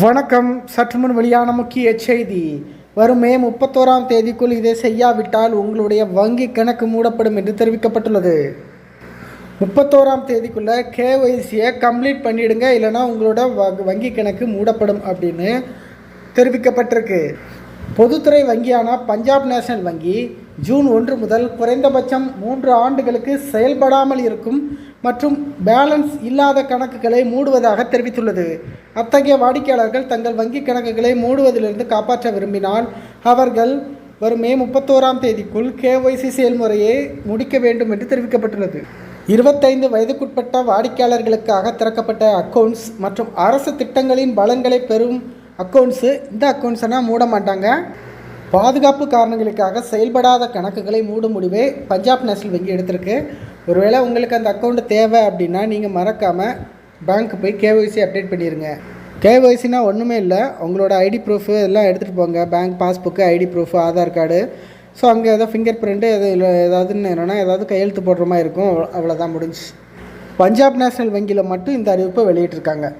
வணக்கம். சற்று முன் வெளியான முக்கிய செய்தி. வரும் மே முப்பத்தோராம் தேதிக்குள் இதை செய்யாவிட்டால் உங்களுடைய வங்கி கணக்கு மூடப்படும் என்று தெரிவிக்கப்பட்டுள்ளது. முப்பத்தோராம் தேதிக்குள்ளே கேஒய்சியை கம்ப்ளீட் பண்ணிவிடுங்க இல்லைன்னா உங்களோட வ- வங்கி கணக்கு மூடப்படும் அப்படின்னு தெரிவிக்கப்பட்டிருக்கு. பொதுத்துறை வங்கியான பஞ்சாப் நேஷனல் வங்கி ஜூன் ஒன்று முதல் குறைந்தபட்சம் மூன்று ஆண்டுகளுக்கு செயல்படாமல் இருக்கும் மற்றும் பேலன்ஸ் இல்லாத கணக்குகளை மூடுவதாக தெரிவித்துள்ளது. அத்தகைய வாடிக்கையாளர்கள் தங்கள் வங்கி கணக்குகளை மூடுவதிலிருந்து காப்பாற்ற விரும்பினால் அவர்கள் வரும் மே முப்பத்தோராம் தேதிக்குள் கேஒய்சி செயல்முறையை முடிக்க வேண்டும் என்று தெரிவிக்கப்பட்டுள்ளது. இருபத்தைந்து வயதுக்குட்பட்ட வாடிக்கையாளர்களுக்காக திறக்கப்பட்ட அக்கவுண்ட்ஸ் மற்றும் அரசு திட்டங்களின் பலன்களை பெறும் அக்கவுண்ட்ஸு இந்த அக்கவுண்ட்ஸ்னால் மூட மாட்டாங்க. பாதுகாப்பு காரணங்களுக்காக செயல்படாத கணக்குகளை மூடும் முடிவே பஞ்சாப் நேஷனல் வங்கி எடுத்திருக்கு. ஒருவேளை உங்களுக்கு அந்த அக்கௌண்ட் தேவை அப்படின்னா நீங்கள் மறக்காமல் பேங்க் போய் கேஒய்சி அப்டேட் பண்ணிடுங்க கேஒய்சினா ஒன்றுமே இல்லை. உங்களோட ஐடி ப்ரூஃபு எல்லாம் எடுத்துகிட்டு போங்க. Bank passbook ID proof Aadhaar card so அங்கே ஏதோ ஃபிங்கர் பிரிண்ட்டு எது இல்லை ஏதாவதுன்னு என்னென்னா ஏதாவது கையெழுத்து போடுற மாதிரி இருக்கும். அவ்வளோ- அவ்வளோதான் முடிஞ்சு. பஞ்சாப் நேஷனல் வங்கியில் மட்டும் இந்த அறிவிப்பை வெளியிட்டிருக்காங்க.